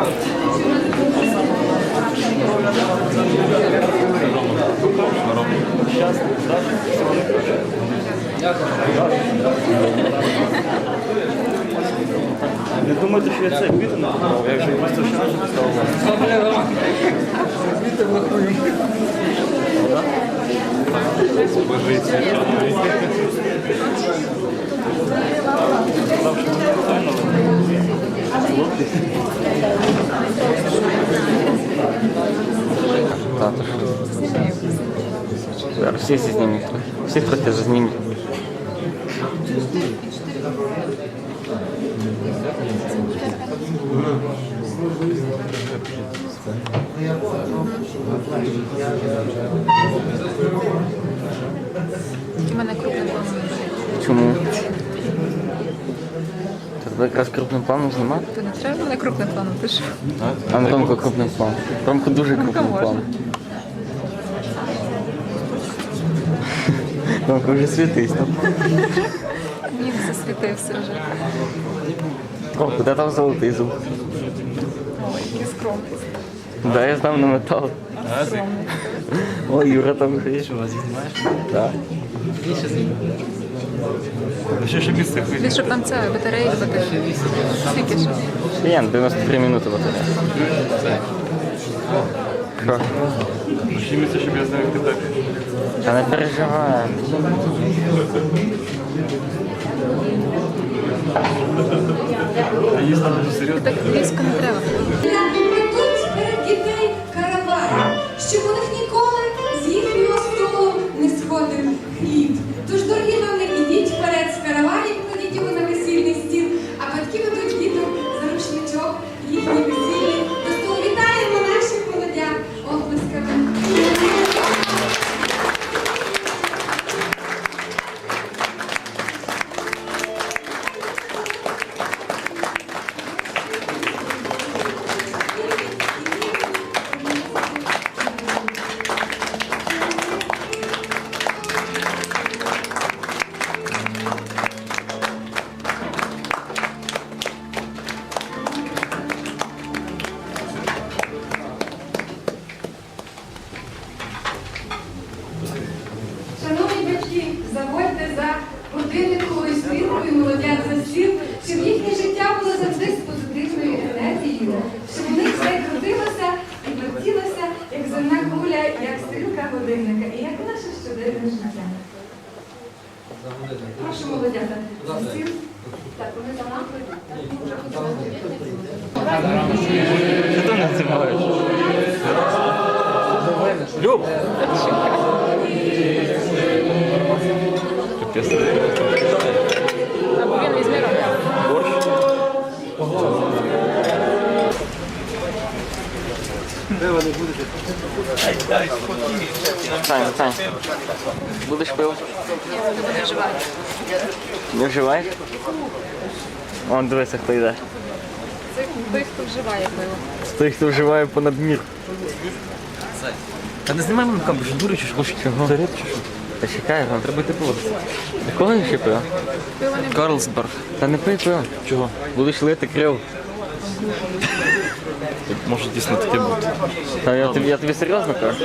Не думайте, що я це квіти не я вже просто не поставив. Тато що? Зараз всі всі знімуть. Всіх трохи знімуть. Якраз крупним планом знімати. То не треба мене крупним планом, ти що? А на Ромко крупним планом. Ромко дуже крупним можна. планом. Ромко вже світись. ну. Ні, засвітився вже. Ромко, де там золотий зуб? Ой, який скромний. Да, я знав на метал. О, Юра там вже є. Що, вас знімаєш? Так. Ще ще місце Він щоб там ця батарея хватило. Скільки? Клієнт, 93 минути батарея. Ще місце, щоб я знав, як ти так. Та не переживай. А їсти дуже серйозно. Так близько не треба. Будеш пив? Не вживає. Не вживаєш? Вон дивися, хто йде. Це той, хто вживає пиво. З тих, хто вживає понад мір. Та не знімай мене камеру, що дуриш, чи що? Чого? Заряд чи що? Та чекай, вам треба йти пиво. Якого не ще пиво? Пиво не Карлсберг. Та не пий пиво. Чого? Будеш лити крив. Може дійсно таке бути. Та я тобі, я тобі серйозно кажу.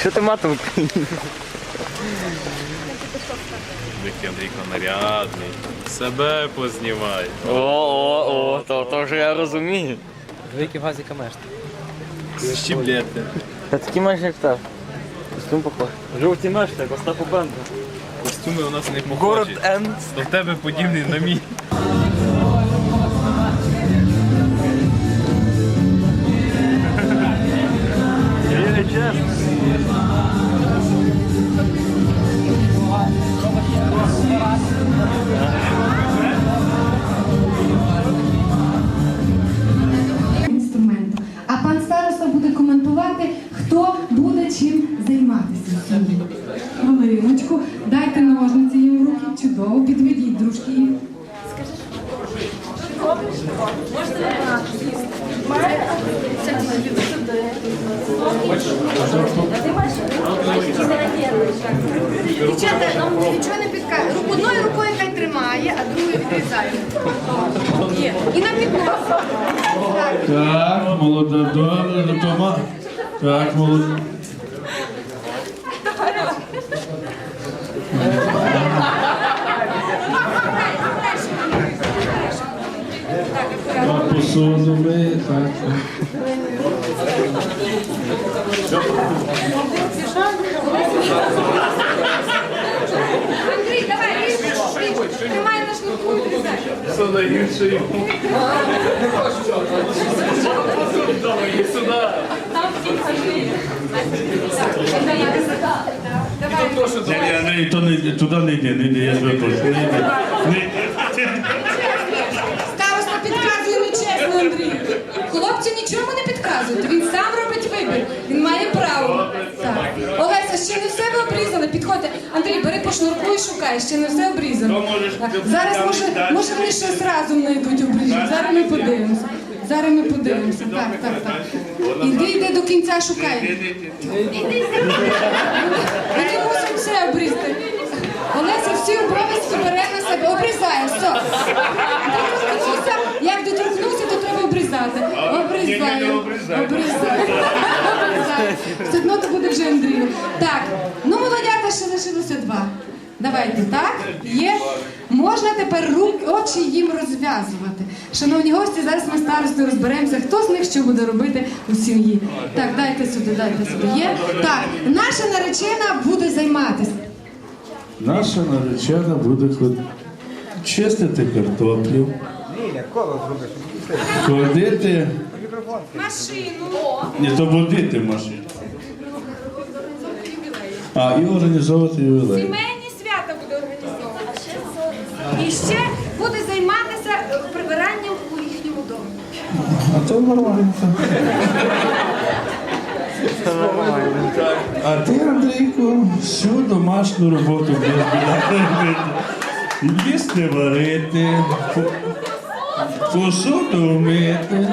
Що ти матом? Який Андрійко нарядний. Себе познімай. О, о, о, то, то вже я розумію. Великий газіка мешти. Щіблєте. Та такі майже як так. Костюм похож. Жовті мешти, як Остапу Бенду. Костюми у нас не похожі. Енд. То в тебе подібний на мій. Андрій, давай, ріж, тримай на шнурку, відрізай. Це найгірше йому. Ні, ні, Андрій, то не, туди не йди, не йди, я тебе прошу. Не йди. Староста підказує нечесно, Андрій. Хлопці нічого не підказують. Він сам робить вибір. Він має право. Так. Олеся, ще не все ви обрізали. Підходьте. Андрій, бери по шнурку і шукай, ще не все обрізано. Так. Зараз може, може вони щось разом знайдуть обріжуть. Зараз ми подивимося. Зараз ми подивимося. Так, так, так. Іди, йди до кінця шукай. Ми не мусимо все обрізати. Олеся всі обов'язки бере на себе, обрізає, все. Як доторкнувся, то треба обрізати. Обрізає, обрізає, обрізає. Все одно то буде вже Андрію. Так, ну молодята ще лишилося два. Давайте, так? Є. Можна тепер руки, очі їм розв'язувати. Шановні гості, зараз ми старостою розберемося, хто з них що буде робити у сім'ї. Так, дайте сюди, дайте сюди. Є? Так, наша наречена буде займатися. Наша наречена буде чистити картоплю. Ходити. Машину. Ні, то водити машину. А, і організовувати ювілей. Сімейні свята буде організовувати. І ще буде займатися прибиранням у їхньому домі. А то нормально. А ти, Андрійку, всю домашню роботу будеш робити. Їсти варити, по- посуду мити,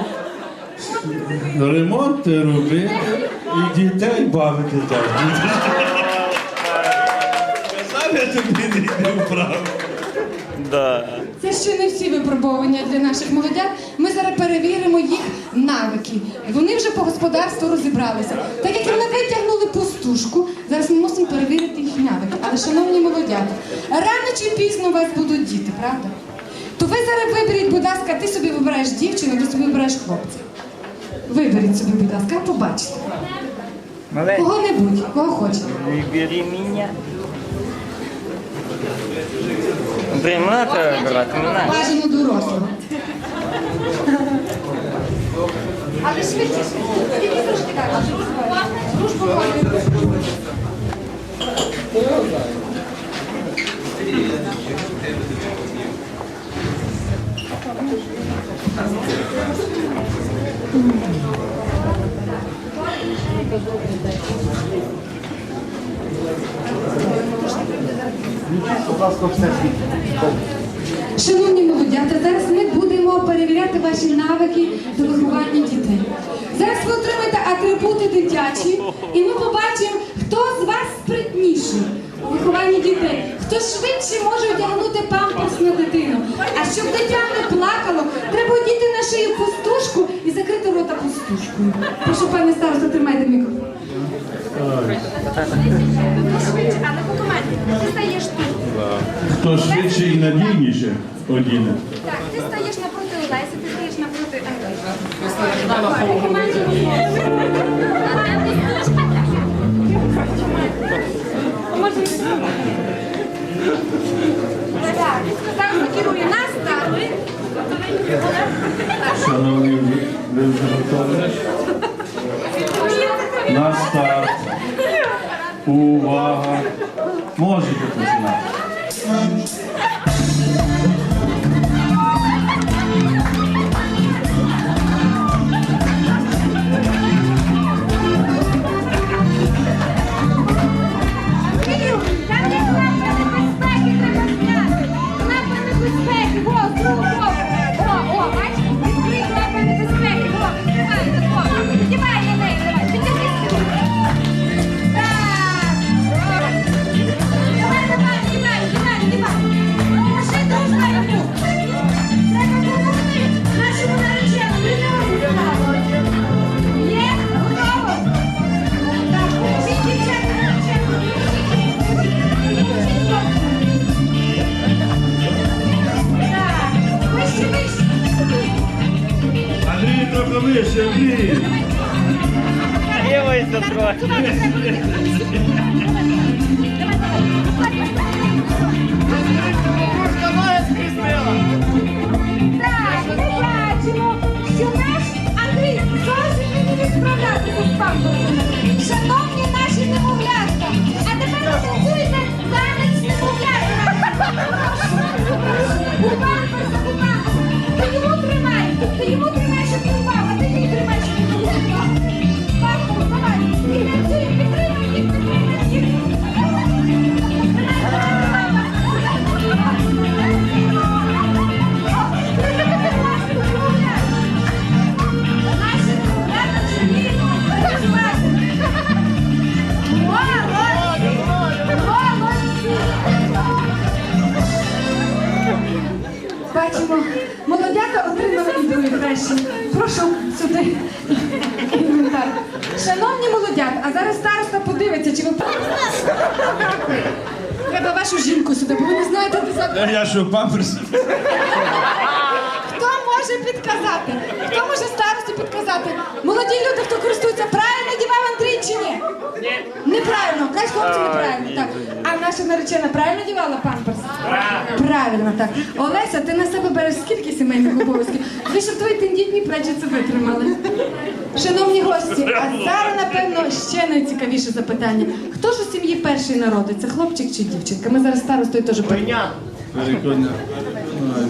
ремонти робити і дітей бавити так. Я тобі не йди вправо. Да. Це ще не всі випробовування для наших молодят. Ми зараз перевіримо їх навики. Вони вже по господарству розібралися. Так як вони витягнули пустушку, зараз ми мусимо перевірити їх навики. Але, шановні молодята, рано чи пізно у вас будуть діти, правда? То ви зараз виберіть, будь ласка, ти собі вибираєш дівчину, ти собі вибираєш хлопця. Виберіть собі, будь ласка, побачите. Кого-небудь, кого хочете. выбери меня. Андрей, не надо выбирать, не надо. Бажано дорослого. Але швидше, тільки трошки так. Дружбу ходить. Шановні молодята, зараз ми будемо перевіряти ваші навики до виховання дітей. Зараз ви отримаєте атрибути дитячі, і ми побачимо, хто з вас спритніший у вихованні дітей, хто швидше може одягнути памперс на дитину. А щоб дитя не плакало, треба одіти на шию пустушку пустушкою. Прошу, пане старосто, тримайте мікрофон. Швидше, але по команді. Ти стаєш тут. Хто швидше і надійніше одіне. Так, ти стаєш напроти Олесі, ти стаєш напроти Так, керує нас, так. Шановні, ви вже готові? На і. Прошу сюди. Інвентар. Шановні молодят, а зараз староста подивиться, чи ви Треба вашу жінку сюди, бо ви не знаєте, де Я що, памперс? Може підказати? Хто може старості підказати? Молоді люди, хто користується, правильно дівав Андрій чи ні? Ні. Неправильно, кажуть хлопці неправильно. Так. А наша наречена правильно дівала памперс? Правильно, так. Олеся, ти на себе береш скільки сімейних обов'язків? Ви щоб твої тендітні плечі це витримали. Шановні гості, а зараз, напевно, ще найцікавіше запитання. Хто ж у сім'ї перший народиться, хлопчик чи дівчинка? Ми зараз старостою теж Коня. Великодня.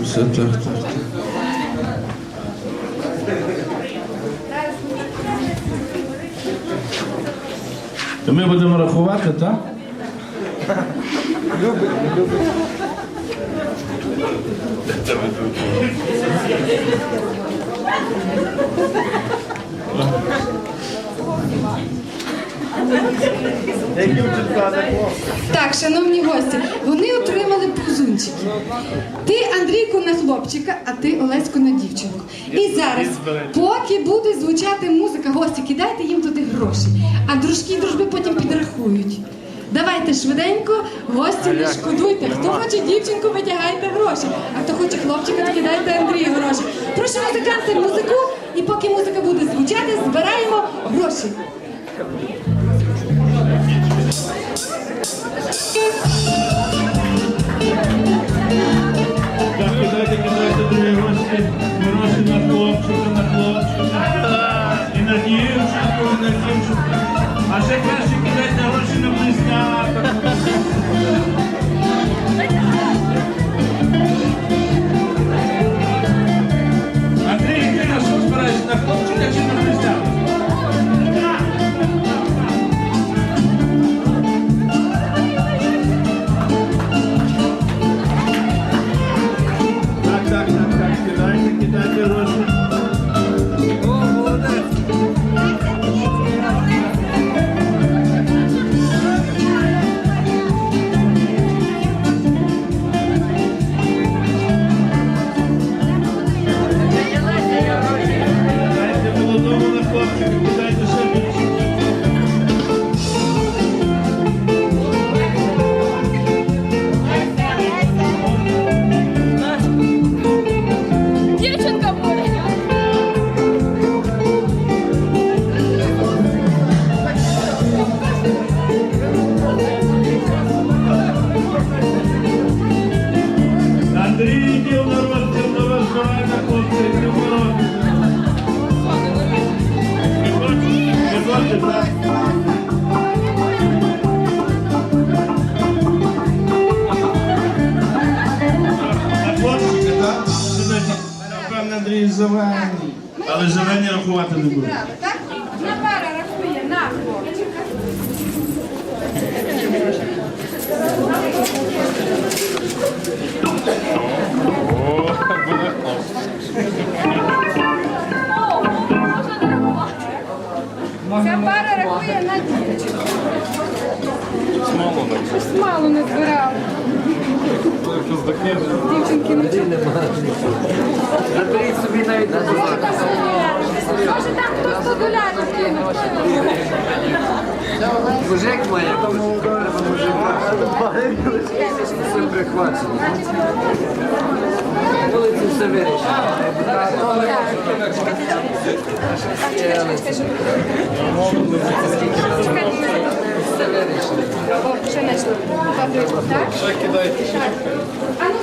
Все так, так, так. То ми будемо рахувати, так? Дівчинка не Так, шановні гості, вони отримали пузунчики. Ти, Андрійку, на хлопчика, а ти Олеську на дівчинку. І зараз, поки буде звучати музика, гості, кидайте їм туди гроші, а дружки і дружби потім підрахують. Давайте швиденько, гості не шкодуйте. Хто хоче дівчинку, витягайте гроші. А хто хоче хлопчика, то кидайте Андрію гроші. Прошу музиканти музику, і поки музика буде звучати, збираємо гроші. Так, кидайте, кидайте, другі гості. Мало не збирали. Дівчинки не Заберіть собі навіть на Може там хтось до доляри кинув. Мужик має бути. Треба мужик. Ще знайшли. Так? А ну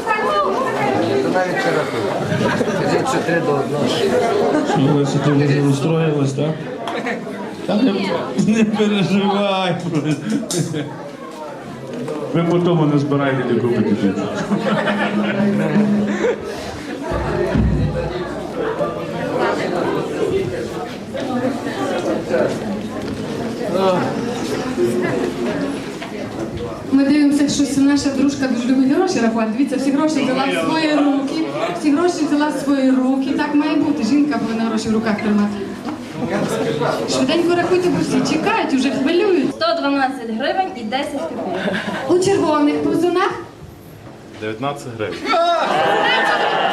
Що ви ти вже розстроїлась, так? Та не, не переживай. Ви по тому не збираєте не купити життя. Ми дивимося, що це наша дружка дуже любить гроші рахувати. Дивіться, всі гроші взяла в свої руки, всі гроші взяла в свої руки. Так має бути. Жінка повинна гроші в руках тримати. Швиденько рахуйте, бо всі чекають, вже хвилюють. 112 гривень і 10 копійок. У червоних повзунах 19 гривень.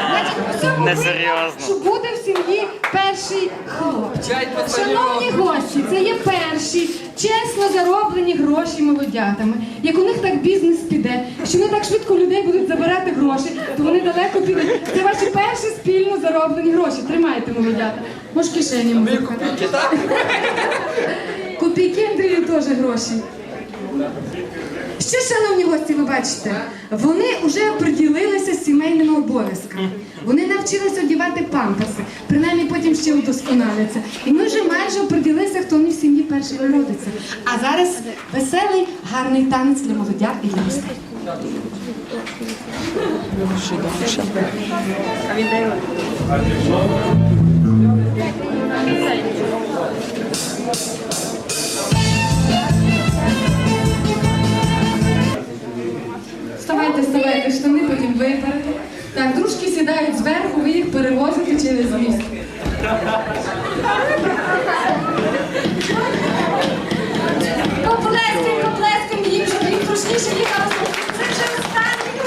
Значить, Несерйозно. що буде в сім'ї перший хлопчик. Шановні гості, це є перші чесно зароблені гроші молодятами. Як у них так бізнес піде, що вони так швидко людей будуть забирати гроші, то вони далеко підуть. Це ваші перші спільно зароблені гроші. Тримайте, молодята. Може, кишені музика. Копійки Андрію теж гроші. Що, шановні гості, ви бачите? Вони вже приділилися сімейними обов'язками. Вони навчилися одягати памперси, принаймні потім ще удосконаляться. І ми вже майже оприділилися, хто в сім'ї перший народиться. А зараз веселий, гарний танець для молодят і для гостей. Вставайте, вставайте, штани потім виперете. Так, дружки сідають зверху, ви їх перевозите через міст. Поплескай, поплескай їм, щоб їм трошніше їхалося. Це вже останній.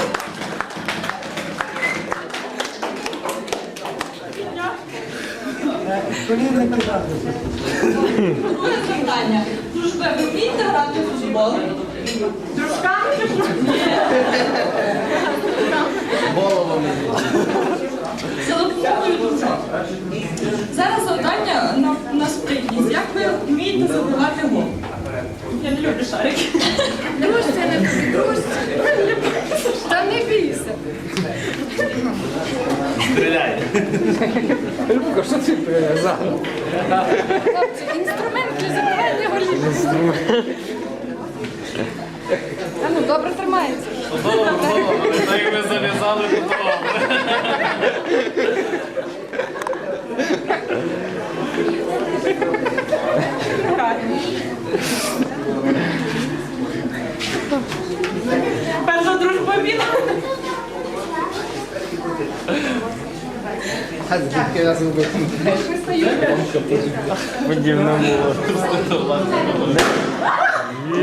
Дружби, ви вмієте грати в футбол? Зараз завдання на, на спритність. Як ви вмієте забивати гол? Я не люблю шарики. Дружця, не дружця. Та не бійся. Хлопці, інструмент для забивання голів. А ну, добре тримається. Та й ви залізали до того. Перша дружба віна. Подібно було.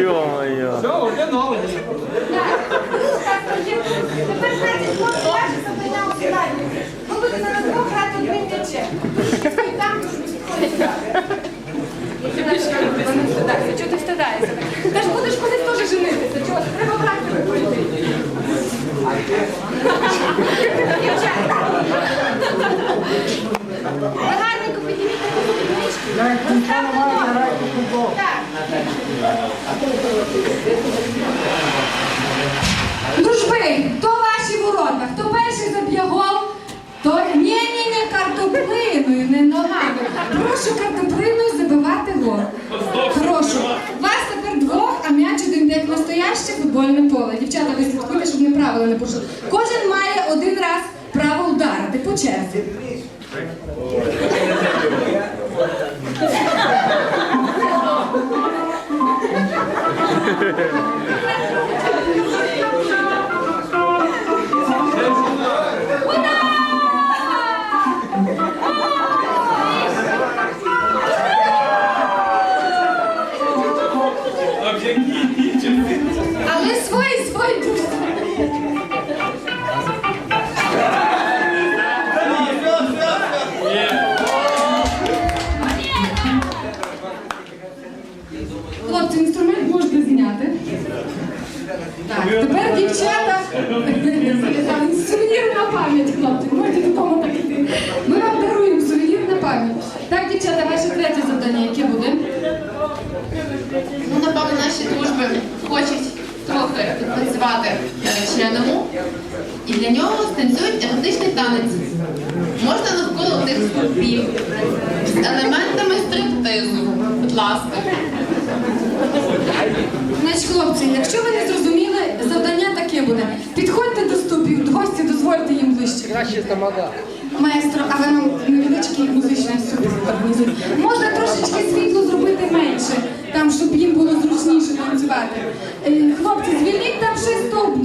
Йо-моє. Тепер сіданні. Ви будете на двох грати одним м'ячем. Ти. Чого ти встидаєшся? Та ж будеш колись теж? Треба брати пройти. Дівчата. Ви гарненько підніміть таку піднічку. Поставте ноги. Так. Дружби, хто ваші ворота? Хто перший заб'є гол? То ні, ні, ні, картоплиною, не ногами. Прошу картоплиною забивати гол. Прошу. Вас тепер двох, а м'яч один як настояще футбольне поле. Дівчата, ви слідкуйте, щоб порушили. Кожен має один раз право ударити по черзі. Краще тамада. Маестро, а ви нам ну, невеличкий музичний сюрприз. Можна трошечки світло зробити менше, там, щоб їм було зручніше танцювати. Е, хлопці, звільніть там ще стовп.